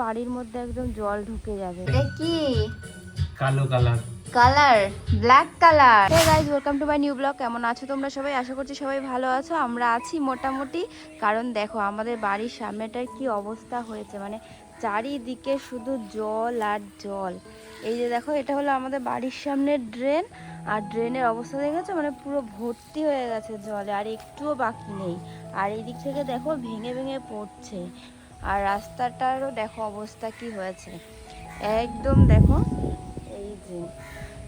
বাড়ির মধ্যে একদম জল ঢুকে যাবে। এটা কি? কালো colour. Colour? Black colour. Hey guys welcome to my new blog কেমন আছো তোমরা সবাই? আশা করছি সবাই ভালো আছো। আমরা আছি মোটামুটি। কারণ দেখো আমাদের বাড়ির সামনেটার কি অবস্থা হয়েছে। মানে চারিদিকে শুধু জল আর জল। এই যে দেখো এটা হলো আমাদের বাড়ির সামনের ড্রেন আর ড্রেনের অবস্থা দেখেছ? মানে পুরো ভর্তি হয়ে গেছে জলে আর একটুও বাকি নেই। আর এই দিক থেকে দেখো ভেঙে ভেঙে পড়ছে। আর রাস্তাটারও দেখো অবস্থা কি হয়েছে। একদম দেখো, এই যে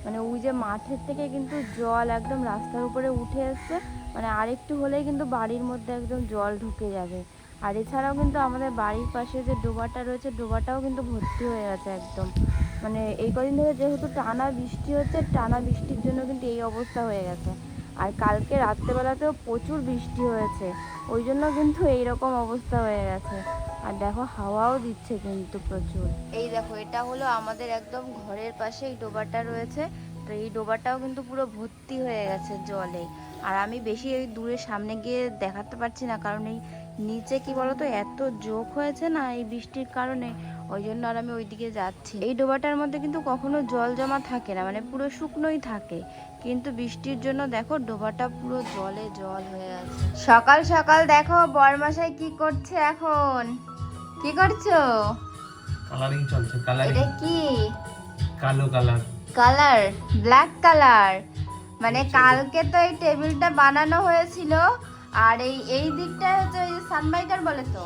মানে ওই যে মাঠের থেকে কিন্তু জল একদম রাস্তার উপরে উঠে এসছে মানে আরেকটু হলেই কিন্তু বাড়ির মধ্যে একদম জল ঢুকে যাবে। আর এছাড়াও কিন্তু আমাদের বাড়ির পাশে যে ডোবাটা রয়েছে, ডোবাটাও কিন্তু ভর্তি হয়ে গেছে একদম। মানে এই কদিন ধরে যেহেতু টানা বৃষ্টি হচ্ছে, টানা বৃষ্টির জন্য কিন্তু এই অবস্থা হয়ে গেছে। আর কালকে রাত্রেবেলাতেও প্রচুর বৃষ্টি হয়েছে। ওই জন্য কিন্তু এইরকম অবস্থা হয়ে গেছে। আর দেখো, হাওয়াও দিচ্ছে কিন্তু প্রচুর। এই দেখো, এটা হলো আমাদের একদম ঘরের পাশে এই ডোবাটা রয়েছে। তো এই ডোবাটাও কিন্তু পুরো ভর্তি হয়ে গেছে জলে। আর আমি বেশি এই দূরে সামনে গিয়ে দেখাতে পারছি না, কারণ এই নিচে কি বলতো, এত জোক হয়েছে না এই বৃষ্টির কারণে? ওই জন্য আর আমি ওইদিকে যাচ্ছি। এই ডোবাটার মধ্যে কিন্তু কখনো জল জমা থাকে না মানে পুরো শুকনোই থাকে। কিন্তু বৃষ্টির জন্য দেখো ডোবাটা পুরো জলে জল হয়ে আছে। সকাল সকাল দেখো বরমাসাই কি করছে এখন? কি করছ? কালারিং চলছে কালারিং এটা কি? কালো কালার। Colour black colour. মানে কালকে তো এই টেবিলটা বানানো হয়েছিল আর এই এই দিকটা হচ্ছে ওই সানমাইকার বলে তো?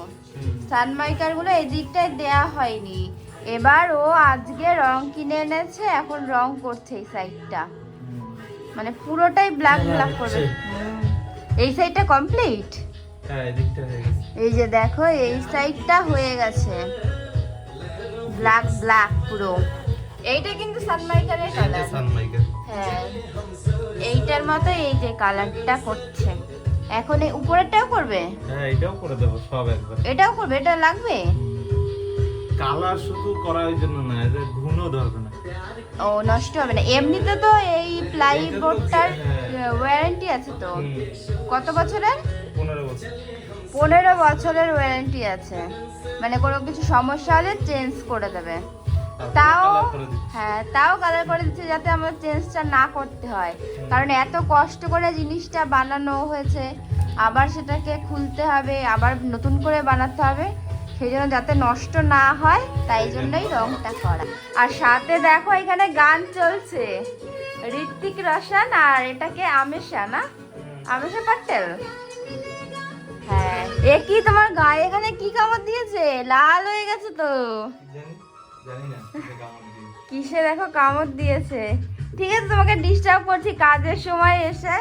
সানমাইকারগুলো এই দিকটায় দেয়া হয়নি। এবার ও আজকে রং কিনে এনেছে এখন রং করছে এই সাইডটা মানে পুরোটাই ব্ল্যাক ব্ল্যাক করে এই সাইডটা কমপ্লিট হ্যাঁ গেছে। এই যে দেখো এই সাইডটা হয়ে গেছে। ব্ল্যাক ব্ল্যাক পুরো। এইটা কিন্তু সানমাইকারের কালার হ্যাঁ এইটার মতো এই যে কালারটা করছে। এখন এই উপরেরটাও করবে? হ্যাঁ এটাও করে দেবো সব একবার। এটাও করবে? এটা লাগবে? কালার শুধু করার জন্য না এটা ঘুনও ধরবে না। ও নষ্ট হবে না। এমনিতে তো এই প্লাইবোর্ডটার ওয়ারেন্টি আছে তো। কত বছরের? পনেরো বছর। পনেরো বছরের ওয়ারেন্টি আছে। মানে কোনো কিছু সমস্যা হলে চেঞ্জ করে দেবে। তাও। হ্যাঁ তাও কালার করে দিচ্ছে যাতে আমার চেঞ্জটা না করতে হয়। কারণ এত কষ্ট করে জিনিসটা বানানো হয়েছে আবার সেটাকে খুলতে হবে আবার নতুন করে বানাতে হবে সেই জন্য যাতে নষ্ট না হয় তাই জন্যই রংটা করা। আর সাথে দেখো এখানে গান চলছে ঋত্বিক রোশন আর এটাকে আমেশা না? আমেশা পাটেল? হ্যাঁ এ কি তোমার গায়ে এখানে কি কামড় দিয়েছে? লাল হয়ে গেছে তো। কিসে দেখো কামড় দিয়েছে। ঠিক আছে তোমাকে ডিস্টার্ব করছি কাজের সময় এসে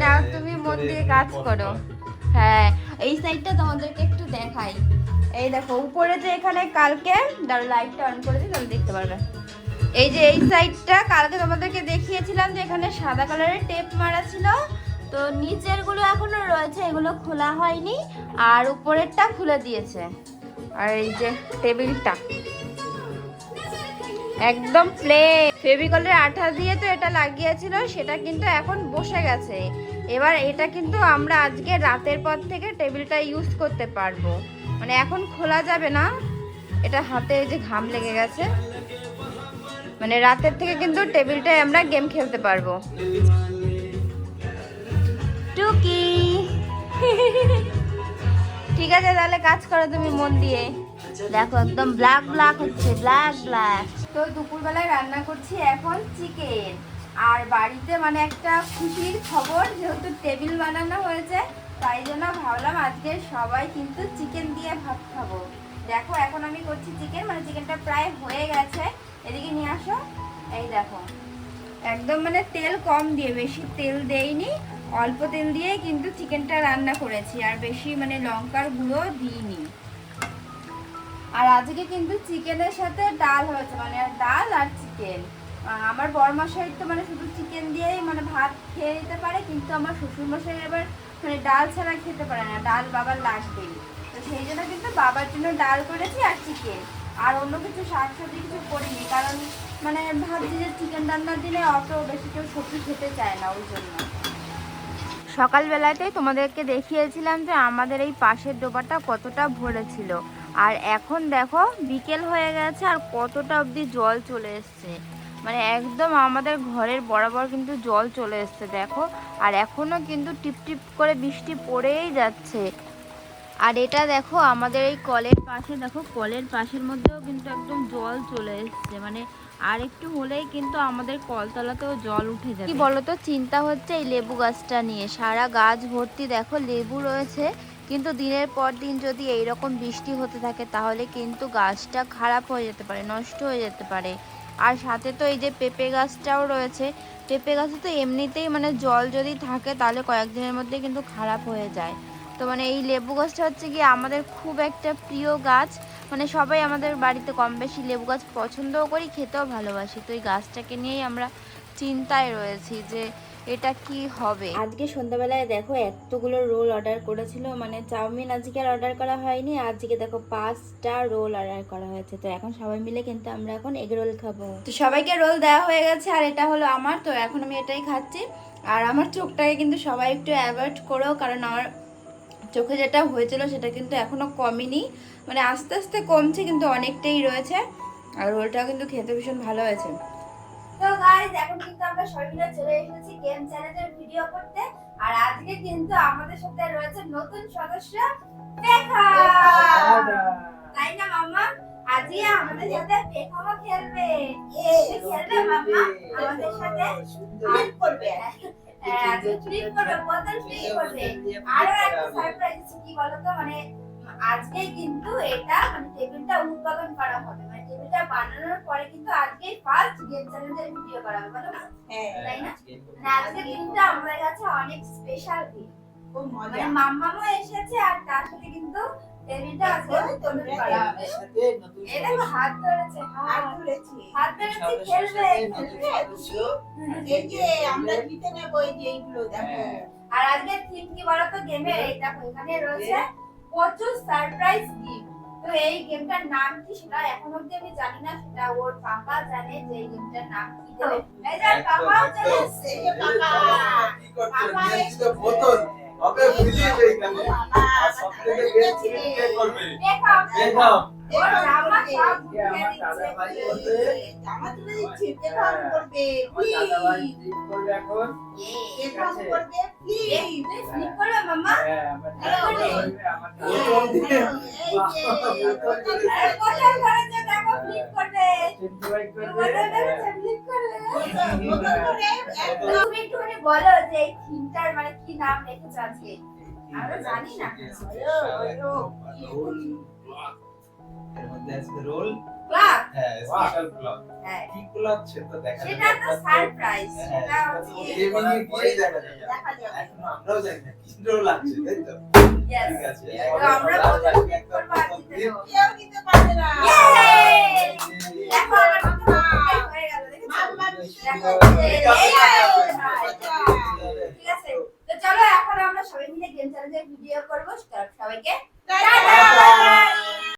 না তুমি মন দিয়ে কাজ করো। হ্যাঁ এই সাইডটা তোমাদেরকে একটু দেখাই। এই দেখো উপরে যে এখানে কালকে দাঁড়ো লাইটটা অন করে দিই তাহলে দেখতে পারবে। এই যে এই সাইডটা কালকে তোমাদেরকে দেখিয়েছিলাম যে এখানে সাদা কালারের টেপ মারা ছিল। তো নিচেরগুলো এখনও রয়েছে এগুলো খোলা হয়নি আর উপরেরটা খুলে দিয়েছে। আর এই যে টেবিলটা একদম প্লে ফেভিকলের আঠা দিয়ে তো এটা লাগিয়েছিল, সেটা কিন্তু এখন বসে গেছে। এবার এটা কিন্তু আমরা আজকে রাতের পর থেকে টেবিলটা ইউজ করতে পারব। মানে এখন খোলা যাবে না। এটা হাতে যে ঘাম লেগে গেছে। মানে রাতের থেকে কিন্তু টেবিলটায় আমরা গেম খেলতে পারব। টুকি। ঠিক আছে, তাহলে কাজ করো তুমি মন দিয়ে। দেখো একদম ব্ল্যাক ব্ল্যাক হচ্ছে ব্ল্যাক ব্ল্যাক তো দুপুরবেলায় রান্না করছি এখন চিকেন। আর বাড়িতে মানে একটা খুশির খবর, যেহেতু টেবিল বানানো হয়েছে, তাই জন্য ভাবলাম আজকে সবাই কিন্তু চিকেন দিয়ে ভাত খাব। দেখো, এখন আমি করছি চিকেন মানে চিকেনটা প্রায় হয়ে গেছে। এদিকে নিয়ে আসো। এই দেখো, একদম মানে তেল কম দিয়ে, বেশি তেল দেইনি। অল্প তেল দিয়ে কিন্তু চিকেনটা রান্না করেছি, আর বেশি মানে লঙ্কার গুঁড়ো দিইনি। আর আজকে কিন্তু চিকেনের সাথে ডাল হয়েছে মানে ডাল আর চিকেন। আমার বরমশাই তো মানে শুধু চিকেন দিয়েই মানে ভাত খেয়ে নিতে পারে, কিন্তু আমার শ্বশুরমশাই এবার মানে ডাল ছাড়া খেতে পারে না, ডাল বাবার লাগবেই তো সেই জন্য কিন্তু বাবার জন্য ডাল করেছি আর চিকেন। আর অন্য কিছু শাক সবজি কিছু করিনি, কারণ মানে ভাবছি যে চিকেন রান্না দিলে অত বেশি কেউ সবজি খেতে চায় না ওই জন্য। সকালবেলাতেই তোমাদেরকে দেখিয়েছিলাম যে আমাদের এই পাশের ডোবাটা কতটা ভরেছিল। আর এখন দেখো, বিকেল হয়ে গেছে আর কতটা অবধি জল চলে এসছে। মানে একদম আমাদের ঘরের বরাবর কিন্তু জল চলে এসছে, দেখো। আর এখনও কিন্তু টিপ টিপ করে বৃষ্টি পড়েই যাচ্ছে। আর এটা দেখো, আমাদের এই কলের পাশে, দেখো, কলের পাশের মধ্যেও কিন্তু একদম জল চলে এসছে। মানে আর একটু হলেই কিন্তু আমাদের কলতলাতেও জল উঠে যাবে। কি বলতো, চিন্তা হচ্ছে এই লেবু গাছটা নিয়ে। সারা গাছ ভর্তি, দেখো, লেবু রয়েছে। কিন্তু দিনের পর দিন যদি এই রকম বৃষ্টি হতে থাকে, তাহলে কিন্তু গাছটা খারাপ হয়ে যেতে পারে, নষ্ট হয়ে যেতে পারে। আর সাথে তো এই যে পেঁপে গাছটাও রয়েছে, পেঁপে গাছে তো এমনিতেই মানে জল যদি থাকে, তাহলে কয়েকদিনের মধ্যে কিন্তু খারাপ হয়ে যায়। তো মানে এই লেবু গাছটা হচ্ছে কি আমাদের খুব একটা প্রিয় গাছ। মানে সবাই আমাদের বাড়িতে কম বেশি লেবু গাছ পছন্দও করি, খেতেও ভালোবাসি। তো এই গাছটাকে নিয়েই আমরা চিন্তায় রয়েছি যে এটা কি হবে? আজকে সন্ধ্যাবেলায় দেখো এতগুলো রোল অর্ডার করেছিল মানে চাউমিন আজকে আর অর্ডার করা হয়নি আজকে দেখো পাঁচটা রোল অর্ডার করা হয়েছে। তো এখন সবাই মিলে কিন্তু আমরা এখন এগ রোল খাব। তো সবাইকে রোল দেওয়া হয়ে গেছে আর এটা হলো আমার তো এখন আমি এটাই খাচ্ছি। আর আমার চোখটাকে কিন্তু সবাই একটু অ্যাভয়েড করো কারণ আমার চোখে যেটা হয়েছিল সেটা কিন্তু এখনও কমেনি। মানে আস্তে আস্তে কমছে কিন্তু অনেকটাই রয়েছে। আর রোলটাও কিন্তু খেতে ভীষণ ভালো হয়েছে। তো গাইজ এখন কিন্তু আমরা সবাই মিলে চলে এসেছি গেম চ্যানেলের ভিডিও করতে। আর আজকে কিন্তু আমাদের সাথে রয়েছে নতুন সদস্য পেখা। তাই না মাম্মা আজকে আমাদের সাথে খেলবে। খেলবে মাম্মা আমাদের সাথে করবে। হ্যাঁ আজকে করবে করবে। আরও একটা সারপ্রাইজ কি বলতো? মানে আজকে কিন্তু এটা মানে টেবিলটা উদ্বোধন করা হবে। মানে টেবিলটা বানানোর পরে কিন্তু আজকে ফার্স্ট গেম চ্যালেঞ্জের ভিডিও করা হবে বলো না? তাই না? মানে আজকে দিনটা আমাদের কাছে অনেক স্পেশাল দিন মানে মাম্মামও এসেছে আর তার সাথে কিন্তু টেবিলটা আজকে উদ্বোধন করা হবে এটা তো হাত ধরেছে হাত ধরেছে। হাত ধরেছে খেলবে আর আজকে থিম কি বলতো গেমের এই দেখো এখানে রয়েছে প্রচুর সারপ্রাইজ গিফট তো এই গেমটার নাম কি সেটা এখন অবধি আমি জানি না সেটা ওর পাপা জানে যে এই গেমটার নাম কি এই যে পাপাও জানে এসেছে দেখো পাপা। সব উঠিয়ে দিচ্ছে স্লিপ করবে মাম্মা আরে কোথায় ধরেছে দেখো করবে হ্যাঁ স্পেশাল হ্যাঁ আমরাও জানি না। কি আছে তাই তো আমরা